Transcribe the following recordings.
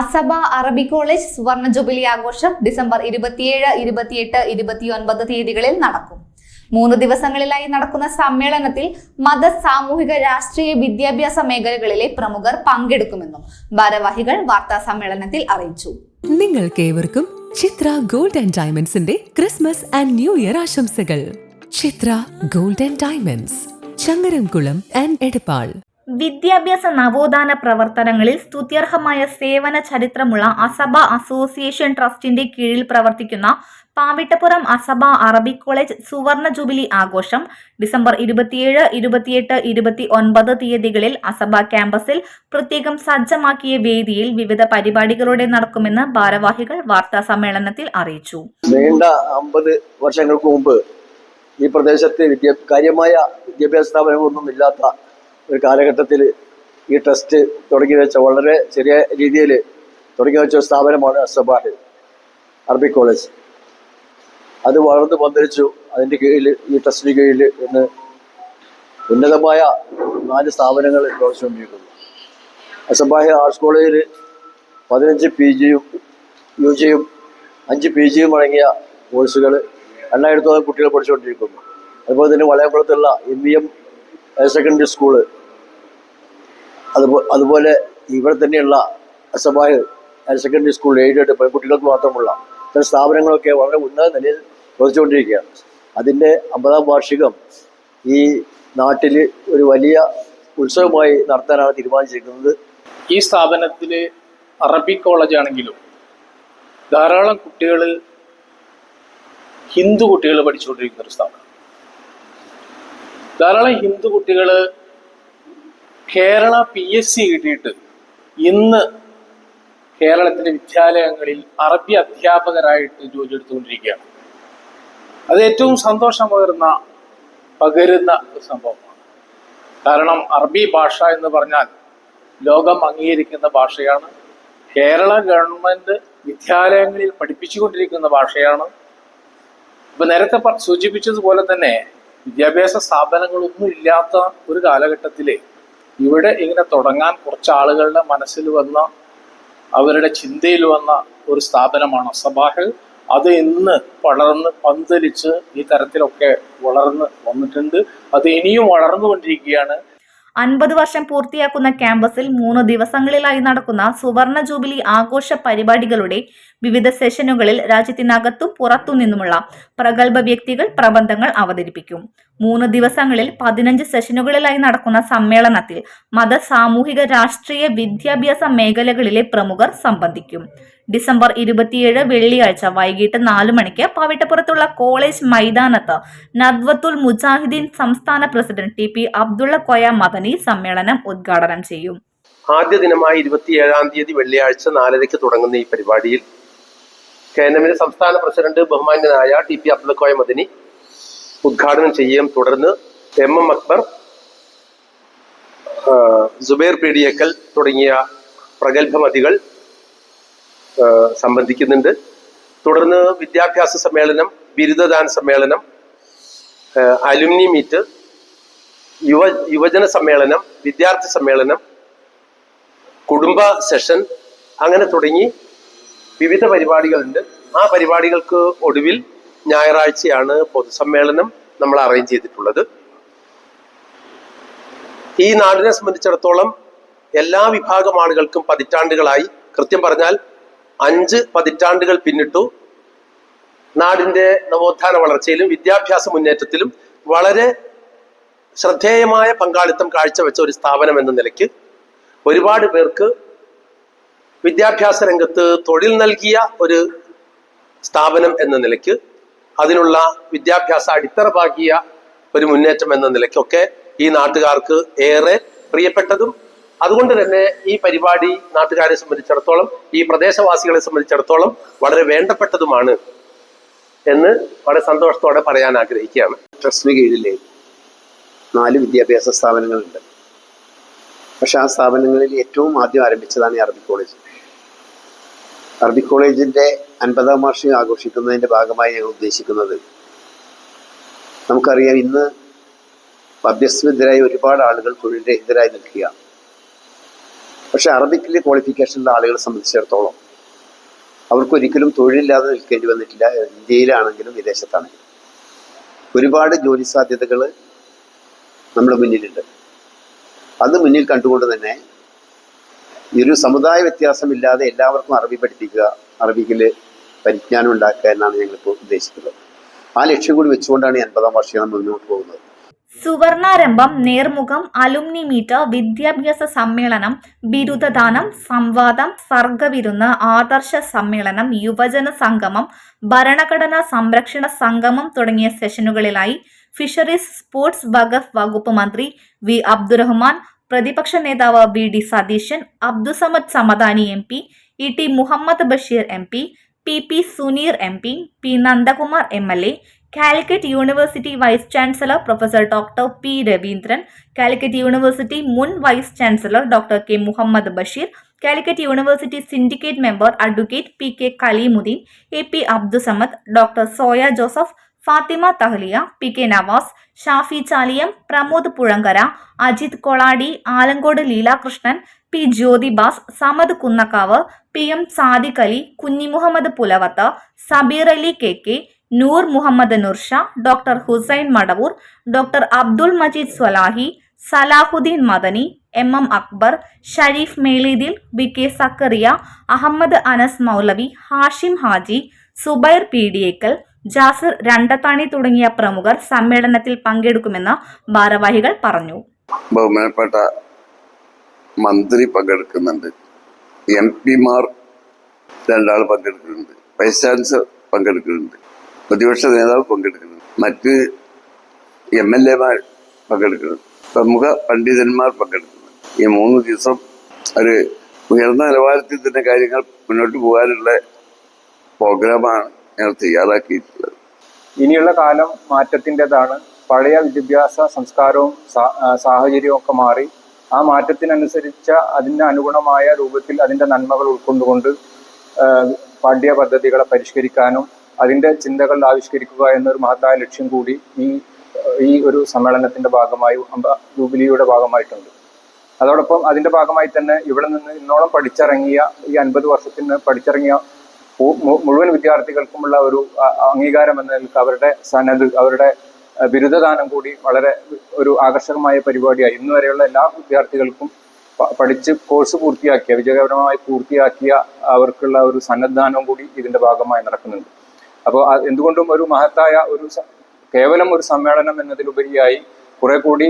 അസബ അറബി കോളേജ് സുവർണ ജൂബിലി ആഘോഷം ഡിസംബർ ഇരുപത്തിയേഴ് ഇരുപത്തിയെട്ട് ഇരുപത്തിയൊൻപത് തീയതികളിൽ നടക്കും. മൂന്ന് ദിവസങ്ങളിലായി നടക്കുന്ന സമ്മേളനത്തിൽ മത സാമൂഹിക രാഷ്ട്രീയ വിദ്യാഭ്യാസ മേഖലകളിലെ പ്രമുഖർ പങ്കെടുക്കുമെന്നും ഭാരവാഹികൾ വാർത്താ സമ്മേളനത്തിൽ അറിയിച്ചു. നിങ്ങൾക്കേവർക്കും ചിത്ര ഗോൾഡ് ആൻഡ് ഡയമണ്ട്സിന്റെ ക്രിസ്മസ് ആൻഡ് ന്യൂ ഇയർ ആശംസകൾ. Chitra gold and diamonds Changaramkulam and Edappal. വിദ്യാഭ്യാസ നവോത്ഥാന പ്രവർത്തനങ്ങളിൽ സ്തുത്യർഹമായ സേവന ചരിത്രമുള്ള അസബ അസോസിയേഷൻ ട്രസ്റ്റിന്റെ കീഴിൽ പ്രവർത്തിക്കുന്ന പാവിട്ടപ്പുറം അസബ അറബിക് കോളേജ് സുവർണ ജൂബിലി ആഘോഷം ഡിസംബർ ഇരുപത്തിയേഴ് ഇരുപത്തിയെട്ട് ഇരുപത്തി ഒൻപത് തീയതികളിൽ അസബ ക്യാമ്പസിൽ പ്രത്യേകം സജ്ജമാക്കിയ വേദിയിൽ വിവിധ പരിപാടികളോടെ നടക്കുമെന്ന് ഭാരവാഹികൾ വാർത്താ സമ്മേളനത്തിൽ അറിയിച്ചു. നീണ്ട അമ്പത് വർഷങ്ങൾക്ക് മുമ്പ് ഈ പ്രദേശത്ത് കാര്യമായ വിദ്യാഭ്യാസ സ്ഥാപനങ്ങളൊന്നും ഇല്ലാത്ത ഒരു കാലഘട്ടത്തിൽ ഈ ട്രസ്റ്റ് തുടങ്ങി വെച്ച വളരെ ചെറിയ രീതിയിൽ തുടങ്ങി വെച്ച ഒരു സ്ഥാപനമാണ് അസബാഹ് അറബി കോളേജ്. അത് വളർന്നു പന്തലിച്ചു അതിന്റെ കീഴിൽ ഈ ട്രസ്റ്റിന് കീഴിൽ ഇന്ന് ഉന്നതമായ നാല് സ്ഥാപനങ്ങൾ പ്രവർത്തിച്ചുകൊണ്ടിരിക്കുന്നു. അസബാഹ് ആർട്സ് കോളേജിൽ പതിനഞ്ച് പി ജിയും യു ജിയും അഞ്ച് പി ജിയും അടങ്ങിയ കോഴ്സുകൾ രണ്ടായിരത്തോളം കുട്ടികൾ പഠിച്ചുകൊണ്ടിരിക്കുന്നു. അതുപോലെ തന്നെ വളയംകുളത്തുള്ള M V M higher secondary school അതുപോലെ അതുപോലെ ഇവിടെ തന്നെയുള്ള Asabah higher secondary school aided പെൺകുട്ടികൾക്ക് മാത്രമുള്ള ഇത്തരം സ്ഥാപനങ്ങളൊക്കെ വളരെ ഉന്നത നിലയിൽ പ്രവർത്തിച്ചുകൊണ്ടിരിക്കുകയാണ്. അതിന്റെ അമ്പതാം വാർഷികം ഈ നാട്ടിൽ ഒരു വലിയ ഉത്സവമായി നടത്താനാണ് തീരുമാനിച്ചിരിക്കുന്നത്. ഈ സ്ഥാപനത്തിൽ അറബിക് കോളേജ് ആണെങ്കിലും ധാരാളം കുട്ടികൾ ഹിന്ദു കുട്ടികൾ പഠിച്ചുകൊണ്ടിരിക്കുന്ന ഒരു സ്ഥാപനം. ധാരാളം ഹിന്ദു കുട്ടികൾ കേരള പി എസ് സി കിട്ടിയിട്ട് ഇന്ന് കേരളത്തിലെ വിദ്യാലയങ്ങളിൽ അറബി അധ്യാപകരായിട്ട് ജോലി എടുത്തുകൊണ്ടിരിക്കുകയാണ്. അത് ഏറ്റവും സന്തോഷം പകരുന്ന പകരുന്ന ഒരു സംഭവമാണ്. കാരണം അറബി ഭാഷ എന്ന് പറഞ്ഞാൽ ലോകം അംഗീകരിക്കുന്ന ഭാഷയാണ്. കേരള ഗവൺമെന്റ് വിദ്യാലയങ്ങളിൽ പഠിപ്പിച്ചുകൊണ്ടിരിക്കുന്ന ഭാഷയാണ്. ഇപ്പൊ നേരത്തെ സൂചിപ്പിച്ചതുപോലെ തന്നെ വിദ്യാഭ്യാസ സ്ഥാപനങ്ങളൊന്നും ഇല്ലാത്ത ഒരു കാലഘട്ടത്തിൽ ഇവിടെ ഇങ്ങനെ തുടങ്ങാൻ കുറച്ച് ആളുകളുടെ മനസ്സിൽ വന്ന അവരുടെ ചിന്തയിൽ വന്ന ഒരു സ്ഥാപനമാണ് സബാഹൽ അത് ഇന്ന് വളർന്ന് പന്തലിച്ച് ഈ തരത്തിലൊക്കെ വളർന്ന് വന്നിട്ടുണ്ട്. അത് ഇനിയും വളർന്നുകൊണ്ടിരിക്കുകയാണ്. അൻപത് വർഷം പൂർത്തിയാക്കുന്ന ക്യാമ്പസിൽ മൂന്ന് ദിവസങ്ങളിലായി നടക്കുന്ന സുവർണ ജൂബിലി ആഘോഷ പരിപാടികളുടെ വിവിധ സെഷനുകളിൽ രാജ്യത്തിനകത്തും പുറത്തു നിന്നുമുള്ള പ്രഗത്ഭ വ്യക്തികൾ പ്രബന്ധങ്ങൾ അവതരിപ്പിക്കും. മൂന്ന് ദിവസങ്ങളിൽ പതിനഞ്ച് സെഷനുകളിലായി നടക്കുന്ന സമ്മേളനത്തിൽ മത സാമൂഹിക രാഷ്ട്രീയ വിദ്യാഭ്യാസ മേഖലകളിലെ പ്രമുഖർ സംബന്ധിക്കും. ഡിസംബർ ഇരുപത്തിയേഴ് വെള്ളിയാഴ്ച വൈകിട്ട് നാല് മണിക്ക് പവിട്ടപ്പുറത്തുള്ള കോളേജ് മൈതാനത്ത് നദ്വത്തുൽ മുജാഹിദ്ദീൻ സംസ്ഥാന president T P Abdulla Koya Madani സമ്മേളനം ഉദ്ഘാടനം ചെയ്യും. ആദ്യ ദിനമായ ഇരുപത്തിയേഴാം തീയതി വെള്ളിയാഴ്ച നാലരയ്ക്ക് തുടങ്ങുന്ന ഈ പരിപാടിയിൽ കെ എൻ സംസ്ഥാന പ്രസിഡന്റ് ബഹുമാന്യനായ ടി പി കോയ മദനി ഉദ്ഘാടനം ചെയ്യുകയും തുടർന്ന് എം എം അക്ബർ സുബൈർ പീഡിയക്കൽ തുടങ്ങിയ പ്രഗത്ഭമതികൾ സംബന്ധിക്കുന്നുണ്ട്. തുടർന്ന് വിദ്യാഭ്യാസ സമ്മേളനം ബിരുദദാന സമ്മേളനം അലുമിനി മീറ്റ് യുവ യുവജന സമ്മേളനം വിദ്യാർത്ഥി സമ്മേളനം കുടുംബ സെഷൻ അങ്ങനെ തുടങ്ങി വിവിധ പരിപാടികളുണ്ട്. ആ പരിപാടികൾക്ക് ഒടുവിൽ ഞായറാഴ്ചയാണ് പൊതുസമ്മേളനം നമ്മൾ അറേഞ്ച് ചെയ്തിട്ടുള്ളത്. ഈ നാടിനെ സംബന്ധിച്ചിടത്തോളം എല്ലാ വിഭാഗം ആളുകൾക്കും പതിറ്റാണ്ടുകളായി. കൃത്യം പറഞ്ഞാൽ അഞ്ച് പതിറ്റാണ്ടുകൾ പിന്നിട്ടു നാടിന്റെ നവോത്ഥാന വളർച്ചയിലും വിദ്യാഭ്യാസ മുന്നേറ്റത്തിലും വളരെ ശ്രദ്ധേയമായ പങ്കാളിത്തം കാഴ്ചവെച്ച ഒരു സ്ഥാപനം എന്ന നിലയ്ക്ക് ഒരുപാട് പേർക്ക് വിദ്യാഭ്യാസ രംഗത്ത് തൊഴിൽ നൽകിയ ഒരു സ്ഥാപനം എന്ന നിലയ്ക്ക് അതിനുള്ള വിദ്യാഭ്യാസ അടിത്തറ പാകിയ ഒരു മുന്നേറ്റം എന്ന നിലയ്ക്കൊക്കെ ഈ നാട്ടുകാർക്ക് ഏറെ പ്രിയപ്പെട്ടതും അതുകൊണ്ട് തന്നെ ഈ പരിപാടി നാട്ടുകാരെ സംബന്ധിച്ചിടത്തോളം ഈ പ്രദേശവാസികളെ സംബന്ധിച്ചിടത്തോളം വളരെ വേണ്ടപ്പെട്ടതുമാണ് എന്ന് വളരെ സന്തോഷത്തോടെ പറയാൻ ആഗ്രഹിക്കുകയാണ്. ട്രസ്റ്റിന് കീഴിലെ നാല് വിദ്യാഭ്യാസ സ്ഥാപനങ്ങളുണ്ട്. പക്ഷെ ആ സ്ഥാപനങ്ങളിൽ ഏറ്റവും ആദ്യം ആരംഭിച്ചതാണ് ഈ അറബിക് കോളേജ്. അറബിക് കോളേജിന്റെ അൻപതാം വാർഷികം ആഘോഷിക്കുന്നതിന്റെ ഭാഗമായി ഞങ്ങൾ ഉദ്ദേശിക്കുന്നത് നമുക്കറിയാം ഇന്ന് അഭ്യസ്തവിദ്യരായ ഒരുപാട് ആളുകൾ തൊഴിലിനെതിരായി നിൽക്കുക പക്ഷെ അറബിക്കിലെ ക്വാളിഫിക്കേഷനുള്ള ആളുകളെ സംബന്ധിച്ചിടത്തോളം അവർക്കൊരിക്കലും തൊഴിലില്ലാതെ നിൽക്കേണ്ടി വന്നിട്ടില്ല. ഇന്ത്യയിലാണെങ്കിലും വിദേശത്താണെങ്കിലും. ഒരുപാട് ജോലി സാധ്യതകൾ നമ്മുടെ മുന്നിലുണ്ട്. അത് മുന്നിൽ കണ്ടുകൊണ്ട് തന്നെ ഈ ഒരു സമുദായ വ്യത്യാസമില്ലാതെ എല്ലാവർക്കും അറബി പഠിപ്പിക്കുക അറബിക്കിൽ പരിജ്ഞാനം ഉണ്ടാക്കുക എന്നാണ് ഞങ്ങളിപ്പോൾ ഉദ്ദേശിക്കുന്നത്. ആ ലക്ഷ്യം കൂടി വെച്ചുകൊണ്ടാണ് അൻപതാം വർഷം മുന്നോട്ട് പോകുന്നത്. സുവർണാരംഭം നേർമുഖം അലുമിനി മീറ്റ് വിദ്യാഭ്യാസ സമ്മേളനം ബിരുദദാനം സംവാദം സർഗവിരുന്ന് ആദർശ സമ്മേളനം യുവജന സംഗമം ഭരണഘടനാ സംരക്ഷണ സംഗമം തുടങ്ങിയ സെഷനുകളിലായി ഫിഷറീസ് സ്പോർട്സ് വഖഫ് വകുപ്പ് മന്ത്രി വി. അബ്ദുറഹ്മാൻ പ്രതിപക്ഷ നേതാവ് V. D. Satheesan Abdussamad Samadani M P E. T. Muhammed Basheer M P P P Suneer M P P Nandakumar M L A Calicut university vice chancellor professor doctor P Raveendran Calicut university മുൻ vice chancellor doctor K Muhammed Basheer Calicut university syndicate member advocate P K Kaleemuddin A P Abdussamad doctor Soya Joseph Fathima Thahiliya P K Navas Shafi Chaliyam Pramod Puzhankara Ajith Koladi Alankode Leelakrishnan P Jyothibas Samad Kunnakkavu P M Sadik Ali Kunhimuhammed Pulavath Sabir Ali K K Noor Muhammed Nursha doctor Hussain Madavoor doctor Abdul Majeed Swalahi Salahuddin Madani M M Akbar Shareef Melidil V K Zakariya Ahammed Anas Moulavi Hashim Haji Zubair Peediyekkal Jasir Randathani തുടങ്ങിയ പ്രമുഖർ സമ്മേളനത്തിൽ പങ്കെടുക്കുമെന്ന് ഭാരവാഹികൾ പറഞ്ഞു. ബഹുമാനപ്പെട്ട മന്ത്രി പങ്കെടുക്കുന്നുണ്ട്. M പിമാർ രണ്ടാൾ പങ്കെടുക്കുന്നുണ്ട്. വൈസ് ചാൻസലർ പങ്കെടുക്കുന്നുണ്ട്. പ്രതിപക്ഷ നേതാവ് പങ്കെടുക്കുന്നുണ്ട്. മറ്റ് എം എൽ എമാർ പങ്കെടുക്കുന്നുണ്ട്. പ്രമുഖ പണ്ഡിതന്മാർ പങ്കെടുക്കുന്നുണ്ട്. ഈ മൂന്ന് ദിവസം ഒരു ഉയർന്ന നിലവാരത്തിൽ തന്നെ കാര്യങ്ങൾ മുന്നോട്ട് പോകാനുള്ള പ്രോഗ്രാമാണ് ഞങ്ങൾ തയ്യാറാക്കിയിട്ടുള്ളത്. ഇനിയുള്ള കാലം മാറ്റത്തിന്റെതാണ്. പഴയ വിദ്യാഭ്യാസ സംസ്കാരവും സാഹചര്യവും ഒക്കെ മാറി. ആ മാറ്റത്തിനനുസരിച്ച അതിന്റെ അനുഗുണമായ രൂപത്തിൽ അതിന്റെ നന്മകൾ ഉൾക്കൊണ്ടുകൊണ്ട് പാഠ്യ പദ്ധതികളെ പരിഷ്കരിക്കാനും അതിന്റെ ചിന്തകൾ ആവിഷ്കരിക്കുക എന്നൊരു മഹത്തായ ലക്ഷ്യം കൂടി ഈ ഈ ഒരു സമ്മേളനത്തിന്റെ ഭാഗമായി ജൂബിലിയുടെ ഭാഗമായിട്ടുണ്ട്. അതോടൊപ്പം അതിന്റെ ഭാഗമായി തന്നെ ഇവിടെ നിന്ന് ഇന്നോളം പഠിച്ചിറങ്ങിയ ഈ അൻപത് വർഷത്തിന് പഠിച്ചിറങ്ങിയ മുഴുവൻ വിദ്യാർത്ഥികൾക്കുമുള്ള ഒരു അംഗീകാരം എന്ന നിലയ്ക്ക് അവരുടെ സന്നദ് അവരുടെ ബിരുദദാനം കൂടി വളരെ ഒരു ആകർഷകമായ പരിപാടിയായി. ഇന്ന് വരെയുള്ള എല്ലാ വിദ്യാർത്ഥികൾക്കും പഠിച്ച് കോഴ്സ് പൂർത്തിയാക്കിയ വിജയകരമായി പൂർത്തിയാക്കിയ അവർക്കുള്ള ഒരു സന്നദ്ധാനവും കൂടി ഇതിന്റെ ഭാഗമായി നടക്കുന്നുണ്ട്. അപ്പോൾ എന്തുകൊണ്ടും ഒരു മഹത്തായ ഒരു കേവലം ഒരു സമ്മേളനം എന്നതിലുപരിയായി കുറെ കൂടി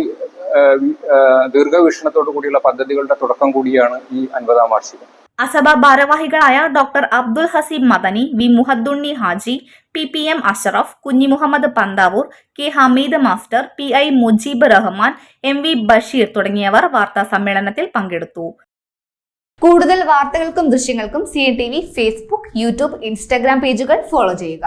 ദീർഘവീക്ഷണത്തോടു കൂടിയുള്ള പദ്ധതികളുടെ തുടക്കം കൂടിയാണ് ഈ അൻപതാം വാർഷികം. അസഭ ഭാരവാഹികളായ doctor Abdul Haseeb Madani V Muhaddunni Haji P P M Ashraf Kunhi Muhammed Panthavoor K Hameed master P I Mujeeb Rahman M V Basheer തുടങ്ങിയവർ വാർത്താ സമ്മേളനത്തിൽ പങ്കെടുത്തു. കൂടുതൽ വാർത്തകൾക്കും ദൃശ്യങ്ങൾക്കും C N T V Facebook YouTube Instagram പേജുകൾ follow ചെയ്യുക.